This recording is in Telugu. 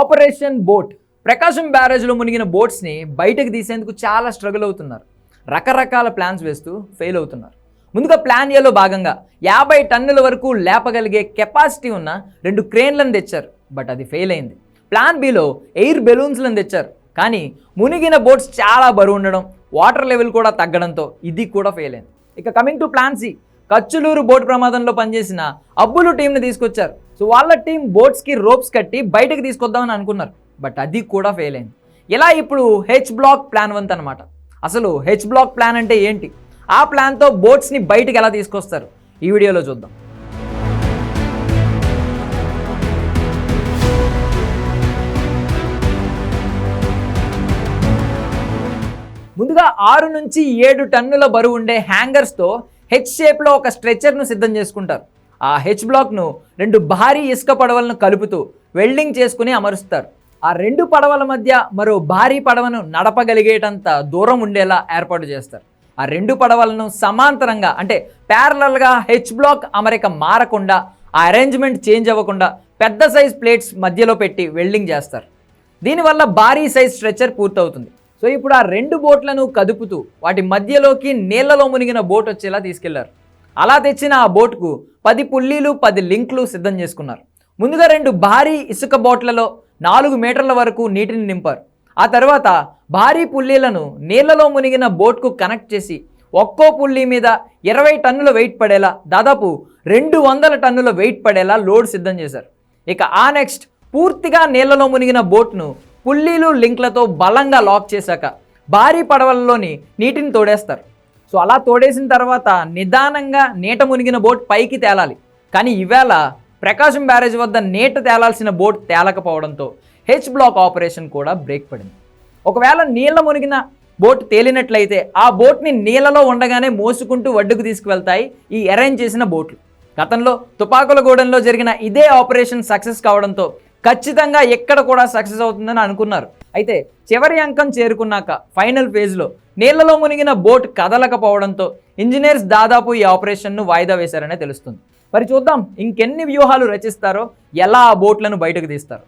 Operation boat. ప్రకాశం బ్యారేజ్లో మునిగిన బోట్స్ని బయటకు తీసేందుకు చాలా స్ట్రగుల్ అవుతున్నారు. రకరకాల ప్లాన్స్ వేస్తూ ఫెయిల్ అవుతున్నారు. ముందుగా ప్లాన్ ఏలో భాగంగా యాభై టన్నుల వరకు లేపగలిగే కెపాసిటీ ఉన్న రెండు క్రేన్లను తెచ్చారు. బట్ అది ఫెయిల్ అయింది. ప్లాన్ బిలో ఎయిర్ బెలూన్స్లను తెచ్చారు. కానీ మునిగిన బోట్స్ చాలా బరువు ఉండడం వాటర్ లెవెల్ కూడా తగ్గడంతో ఇది కూడా ఫెయిల్ అయింది. ఇక coming to plan C. Kachuluru boat ప్రమాదంలో పనిచేసిన అబ్బులు టీంని తీసుకొచ్చారు. సో వాళ్ళ టీం బోట్స్కి రోప్స్ కట్టి బయటకు తీసుకొద్దామని అనుకున్నారు. బట్ అది కూడా ఫెయిల్ అయింది. ఇలా ఇప్పుడు హెచ్ బ్లాక్ ప్లాన్ వంత్ అనమాట అసలు హెచ్ బ్లాక్ ప్లాన్ అంటే ఏంటి? ఆ ప్లాన్తో బోట్స్ని బయటకు ఎలా తీసుకొస్తారు? ఈ వీడియోలో చూద్దాం. ముందుగా ఆరు నుంచి ఏడు టన్నుల బరువు ఉండే హ్యాంగర్స్తో హెచ్ షేప్లో ఒక స్ట్రెచర్ను సిద్ధం చేసుకుంటారు. ఆ హెచ్ బ్లాక్ను రెండు భారీ ఇసుక పడవలను కలుపుతూ వెల్డింగ్ చేసుకుని అమరుస్తారు. ఆ రెండు పడవల మధ్య మరో భారీ పడవను నడపగలిగేటంత దూరం ఉండేలా ఏర్పాటు చేస్తారు. ఆ రెండు పడవలను సమాంతరంగా అంటే ప్యారలల్గా హెచ్ బ్లాక్ అమరిక మారకుండా ఆ అరేంజ్మెంట్ చేంజ్ అవ్వకుండా పెద్ద సైజ్ ప్లేట్స్ మధ్యలో పెట్టి వెల్డింగ్ చేస్తారు. దీనివల్ల భారీ సైజ్ స్ట్రెచర్ పూర్తవుతుంది. సో ఇప్పుడు ఆ రెండు బోట్లను కదుపుతూ వాటి మధ్యలోకి నీళ్ళలో మునిగిన బోట్ వచ్చేలా తీసుకెళ్ళారు. అలా తెచ్చిన ఆ బోట్కు పది పుల్లీలు పది లింక్లు సిద్ధం చేసుకున్నారు. ముందుగా రెండు భారీ ఇసుక బోట్లలో నాలుగు మీటర్ల వరకు నీటిని నింపారు. ఆ తర్వాత భారీ పుల్లీలను నీళ్ళలో మునిగిన బోట్కు కనెక్ట్ చేసి ఒక్కో పుల్లీ మీద ఇరవై టన్నుల వెయిట్ పడేలా దాదాపు రెండు వందల టన్నుల వెయిట్ పడేలా లోడ్ సిద్ధం చేశారు. ఇక ఆ నెక్స్ట్ పూర్తిగా నీళ్ళలో మునిగిన బోట్ను పుల్లీలు లింక్లతో బలంగా లాక్ చేశాక భారీ పడవలలోని నీటిని తోడేస్తారు. సో అలా తోడేసిన తర్వాత నిదానంగా నీట మునిగిన బోట్ పైకి తేలాలి. కానీ ఈవేళ ప్రకాశం బ్యారేజ్ వద్ద నీట తేలాల్సిన బోట్ తేలకపోవడంతో హెచ్ బ్లాక్ ఆపరేషన్ కూడా బ్రేక్ పడింది. ఒకవేళ నీళ్ళ మునిగిన బోట్ తేలినట్లయితే ఆ బోట్ని నీళ్ళలో ఉండగానే మోసుకుంటూ ఒడ్డుకు తీసుకువెళ్తాయి ఈ అరేంజ్ చేసిన బోట్లు. గతంలో తుపాకులగూడెంలో జరిగిన ఇదే ఆపరేషన్ సక్సెస్ కావడంతో ఖచ్చితంగా ఎక్కడ కూడా సక్సెస్ అవుతుందని అనుకున్నారు. అయితే చివరి అంకం చేరుకున్నాక ఫైనల్ ఫేజ్లో నీళ్ళలో మునిగిన బోట్ కదలకపోవడంతో ఇంజనీర్స్ దాదాపు ఈ ఆపరేషన్ను వాయిదా వేశారనే తెలుస్తుంది. మరి చూద్దాం ఇంకెన్ని వ్యూహాలు రచిస్తారో ఎలా ఆ బోట్లను బయటకు తీస్తారు?